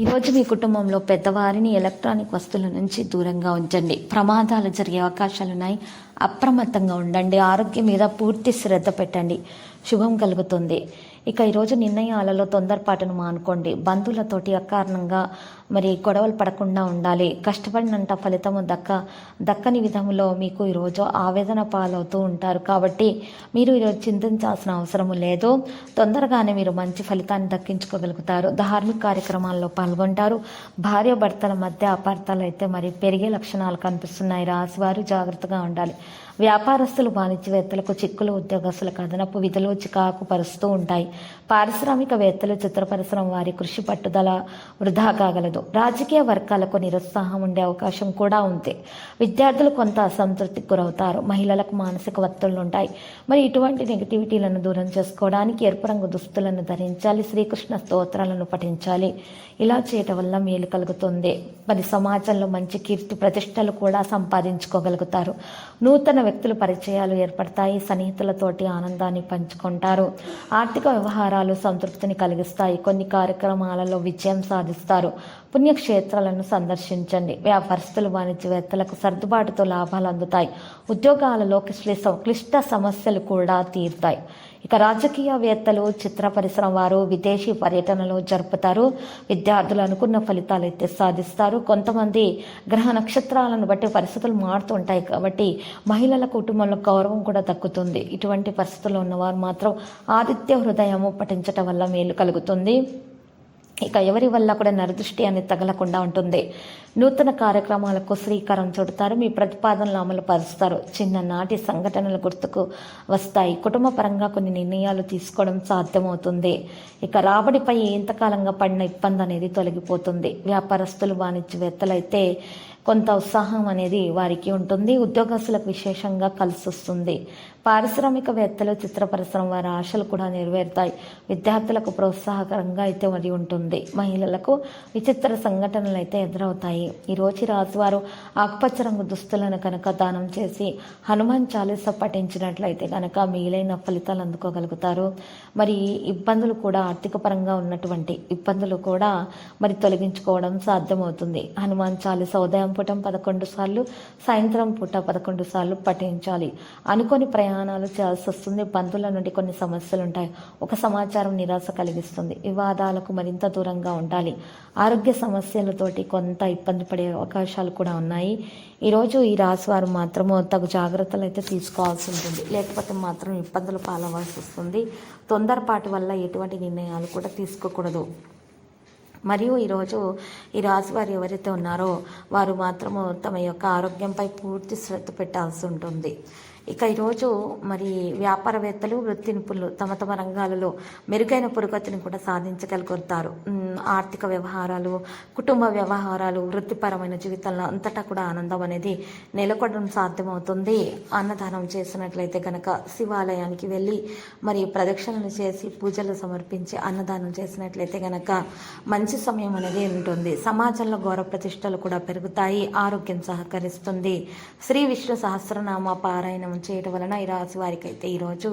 ఈరోజు మీ కుటుంబంలో పెద్దవారిని ఎలక్ట్రానిక్ వస్తువుల నుంచి దూరంగా ఉంచండి. ప్రమాదాలు జరిగే అవకాశాలున్నాయి అప్రమత్తంగా ఉండండి. ఆరోగ్యం మీద పూర్తి శ్రద్ధ పెట్టండి. శుభం కలుగుతుంది. ఇక ఈరోజు నిర్ణయాలలో తొందరపాటును మానుకోండి. బంధువులతోటి అకారణంగా మరి గొడవలు పడకుండా ఉండాలి. కష్టపడినంత ఫలితము దక్క దక్కని విధంలో మీకు ఈరోజు ఆవేదన పాలవుతూ ఉంటారు. కాబట్టి మీరు ఈరోజు చింతించాల్సిన అవసరం లేదు. తొందరగానే మీరు మంచి ఫలితాన్ని దక్కించుకోగలుగుతారు. ధార్మిక కార్యక్రమాల్లో పాల్గొంటారు. భార్య భర్తల మధ్య అపార్థాలు అయితే మరి పెరిగే లక్షణాలు కనిపిస్తున్నాయి. రాశివారు జాగ్రత్తగా ఉండాలి. వ్యాపారస్తులు వాణిజ్యవేత్తలకు చిక్కులు ఉద్యోగస్తులకు అదనపు విధులు చికాకు పరుస్తూ ఉంటాయి. పారిశ్రామికవేత్తలు చిత్ర పరిశ్రమ వారి కృషి పట్టుదల వృధా కాగలదు రాజకీయ వర్గాలకు నిరుత్సాహం ఉండే అవకాశం కూడా ఉంది. విద్యార్థులు కొంత అసంతృప్తికి గురవుతారు. మహిళలకు మానసిక ఒత్తిళ్ళు ఉంటాయి. మరి ఇటువంటి నెగిటివిటీలను దూరం చేసుకోవడానికి ఎరుపు రంగు దుస్తులను ధరించాలి శ్రీకృష్ణ స్తోత్రాలను పఠించాలి. ఇలా చేయటం వల్ల మేలు కలుగుతుంది. మరి సమాజంలో మంచి కీర్తి ప్రతిష్టలు కూడా సంపాదించుకోగలుగుతారు. నూతన వ్యక్తుల పరిచయాలు ఏర్పడతాయి. సన్నిహితులతోటి ఆనందాన్ని పంచుకుంటారు. ఆర్థిక వ్యవహారాలు సంతృప్తిని కలిగిస్తాయి. కొన్ని కార్యక్రమాలలో విజయం సాధిస్తారు. పుణ్యక్షేత్రాలను సందర్శించండి. వ్యాపారస్తులు వాణిజ్యవేత్తలకు సర్దుబాటుతో లాభాలు అందుతాయి. ఉద్యోగాలలో క్లిష్ట సమస్యలు కూడా తీరుతాయి. ఇక రాజకీయవేత్తలు చిత్ర పరిశ్రమ వారు విదేశీ పర్యటనలు జరుపుతారు. విద్యార్థులు అనుకున్న ఫలితాలు అయితే సాధిస్తారు. కొంతమంది గ్రహ నక్షత్రాలను బట్టి పరిస్థితులు మారుతుంటాయి కాబట్టి మహిళల కుటుంబంలో గౌరవం కూడా దక్కుతుంది ఇటువంటి పరిస్థితుల్లో ఉన్నవారు మాత్రం ఆదిత్య హృదయము పఠించటం వల్ల మేలు కలుగుతుంది. ఇక ఎవరి వల్ల కూడా నరదృష్టి అనేది తగలకుండా ఉంటుంది. నూతన కార్యక్రమాలకు శ్రీకారం చుడతారు. మీ ప్రతిపాదనలు అమలు పరుస్తారు. చిన్ననాటి సంఘటనలు గుర్తుకు వస్తాయి. కుటుంబ పరంగా కొన్ని నిర్ణయాలు తీసుకోవడం సాధ్యమవుతుంది. ఇక రాబడిపై ఎంతకాలంగా పడిన ఇబ్బంది అనేది తొలగిపోతుంది. వ్యాపారస్తులు వాణిజ్యవేత్తలు అయితే కొంత ఉత్సాహం అనేది వారికి ఉంటుంది. ఉద్యోగస్తులకు విశేషంగా కలిసి వస్తుంది పారిశ్రామికవేత్తలు చిత్ర పరిశ్రమ వారి ఆశలు కూడా నెరవేరుతాయి. విద్యార్థులకు ప్రోత్సాహకరంగా అయితే మరి ఉంటుంది. మహిళలకు విచిత్ర సంఘటనలు అయితే ఎదురవుతాయి. ఈరోజు రాజువారు ఆకుపచ్చ రంగు దుస్తులను కనుక దానం చేసి హనుమాన్ చాలీస పఠించినట్లయితే కనుక మిగిలైన ఫలితాలు అందుకోగలుగుతారు. మరి ఇబ్బందులు కూడా ఆర్థిక పరంగా ఉన్నటువంటి ఇబ్బందులు కూడా మరి తొలగించుకోవడం సాధ్యమవుతుంది. హనుమాన్ చాలీస ఉదయం పూట పదకొండు సార్లు సాయంత్రం పూట పదకొండు సార్లు పఠించాలి. అనుకోని ప్రయాణాలు చేయాల్సి వస్తుంది. బంధువుల నుండి కొన్ని సమస్యలు ఉంటాయి ఒక సమాచారం నిరాశ కలిగిస్తుంది. వివాదాలకు మరింత దూరంగా ఉండాలి. ఆరోగ్య సమస్యలతోటి కొంత ఇబ్బంది పడే అవకాశాలు కూడా ఉన్నాయి. ఈరోజు ఈ రాశి వారు మాత్రము తగు జాగ్రత్తలు అయితే తీసుకోవాల్సి ఉంటుంది. లేకపోతే మాత్రం ఇబ్బందులు పాలవాల్సి వస్తుంది. తొందరపాటు వల్ల ఎటువంటి నిర్ణయాలు కూడా తీసుకోకూడదు. మరియు ఈరోజు ఈ రాశి వారు ఎవరైతే ఉన్నారో వారు మాత్రము తమ యొక్క ఆరోగ్యంపై పూర్తి శ్రద్ధ పెట్టాల్సి ఉంటుంది. ఇక ఈరోజు మరి వ్యాపారవేత్తలు వృత్తి నిపుణులు తమ తమ రంగాలలో మెరుగైన పురోగతిని కూడా సాధించగలుగుతారు. ఆర్థిక వ్యవహారాలు కుటుంబ వ్యవహారాలు వృత్తిపరమైన జీవితంలో అంతటా కూడా ఆనందం అనేది నెలకొనడం సాధ్యమవుతుంది. అన్నదానం చేసినట్లయితే కనుక శివాలయానికి వెళ్ళి మరి ప్రదక్షిణలు చేసి పూజలు సమర్పించి అన్నదానం చేసినట్లయితే కనుక మంచి సమయం అనేది ఉంటుంది. సమాజంలో గౌరవ ప్రతిష్టలు కూడా పెరుగుతాయి. ఆరోగ్యం సహకరిస్తుంది. శ్రీ విష్ణు సహస్రనామ పారాయణం చేయడం వలన ఈ రాశి వారికి అయితే ఈరోజు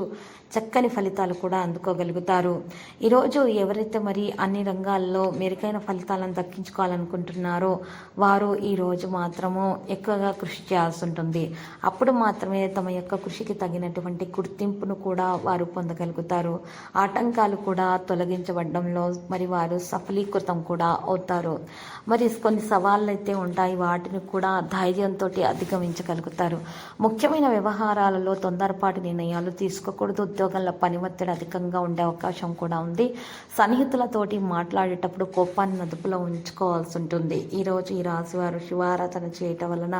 చక్కని ఫలితాలు కూడా అందుకోగలుగుతారు. ఈరోజు ఎవరైతే మరి అన్ని రంగాల్లో మెరుగైన ఫలితాలను దక్కించుకోవాలనుకుంటున్నారో వారు ఈరోజు మాత్రము ఎక్కువగా కృషి చేయాల్సి ఉంటుంది. అప్పుడు మాత్రమే తమ యొక్క కృషికి తగినటువంటి గుర్తింపును కూడా వారు పొందగలుగుతారు. ఆటంకాలు కూడా తొలగించబడడంలో మరి వారు సఫలీకృతం కూడా అవుతారు. మరి కొన్ని సవాళ్ళు అయితే ఉంటాయి. వాటిని కూడా ధైర్యంతో అధిగమించగలుగుతారు. ముఖ్యమైన వ్యవహారాలలో తొందరపాటు నిర్ణయాలు తీసుకోకూడదు. ఉద్యోగంలో పని ఒత్తిడి అధికంగా ఉండే అవకాశం కూడా ఉంది. సన్నిహితులతోటి మాట్లాడేటప్పుడు కోపాన్ని అదుపులో ఉంచుకోవాల్సి ఉంటుంది. ఈరోజు ఈ రాశివారు శివారాధన చేయటం వలన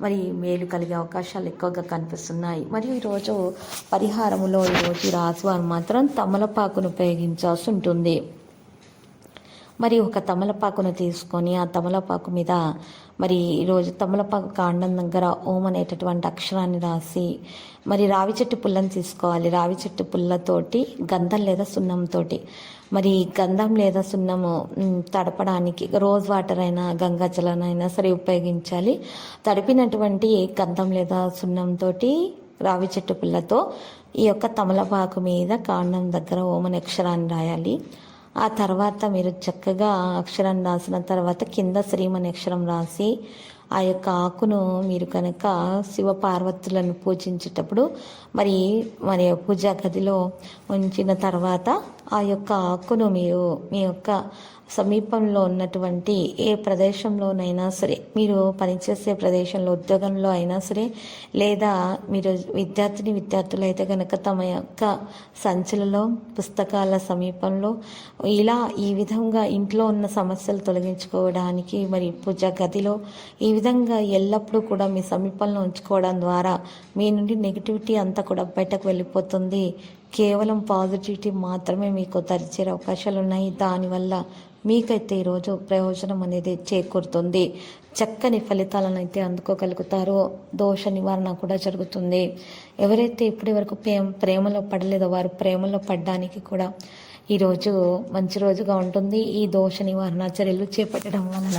మరి మేలు కలిగే అవకాశాలు ఎక్కువగా కనిపిస్తున్నాయి. మరియు ఈరోజు పరిహారములో ఈరోజు ఈ రాశివారు మాత్రం తమలపాకును ఉపయోగించాల్సి ఉంటుంది. మరి ఒక తమలపాకును తీసుకొని ఆ తమలపాకు మీద మరి ఈరోజు తమలపాకు కాండం దగ్గర ఓం అనేటటువంటి అక్షరాన్ని రాసి మరి రావి చెట్టు పుల్లని తీసుకోవాలి. రావి చెట్టు పుల్లతోటి గంధం లేదా సున్నంతోటి మరి గంధం లేదా సున్నము తడపడానికి రోజ్ వాటర్ అయినా గంగాజలనైనా సరే ఉపయోగించాలి. తడిపినటువంటి గంధం లేదా సున్నంతో రావి చెట్టు పుల్లతో ఈ యొక్క తమలపాకు మీద కాండం దగ్గర ఓమని అక్షరాన్ని రాయాలి. ఆ తర్వాత మీరు చక్కగా అక్షరం రాసిన తర్వాత కింద శ్రీమని అక్షరం రాసి ఆ యొక్క ఆకును మీరు కనుక శివ పార్వతులను పూజించేటప్పుడు మరి మరి పూజా గదిలో ఉంచిన తర్వాత ఆ యొక్క ఆకును మీరు మీ యొక్క సమీపంలో ఉన్నటువంటి ఏ ప్రదేశంలోనైనా సరే మీరు పనిచేసే ప్రదేశంలో ఉద్యోగంలో అయినా సరే లేదా మీరు విద్యార్థిని విద్యార్థులు అయితే కనుక తమ యొక్క సంచులలో పుస్తకాల సమీపంలో ఇలా ఈ విధంగా ఇంట్లో ఉన్న సమస్యలు తొలగించుకోవడానికి మరి పూజ గదిలో ఈ విధంగా ఎల్లప్పుడూ కూడా మీ సమీపంలో ఉంచుకోవడం ద్వారా మీ నుండి నెగిటివిటీ అంతా కూడా బయటకు వెళ్ళిపోతుంది. కేవలం పాజిటివిటీ మాత్రమే మీకు తరిచే అవకాశాలు ఉన్నాయి దానివల్ల మీకైతే ఈరోజు ప్రయోజనం అనేది చేకూరుతుంది. చక్కని ఫలితాలను అయితే అందుకోగలుగుతారో. దోష నివారణ కూడా జరుగుతుంది. ఎవరైతే ఇప్పటి వరకు ప్రేమ ప్రేమలో పడలేదో వారు ప్రేమలో పడడానికి కూడా ఈరోజు మంచి రోజుగా ఉంటుంది. ఈ దోష నివారణ చర్యలు చేపట్టడం వలన.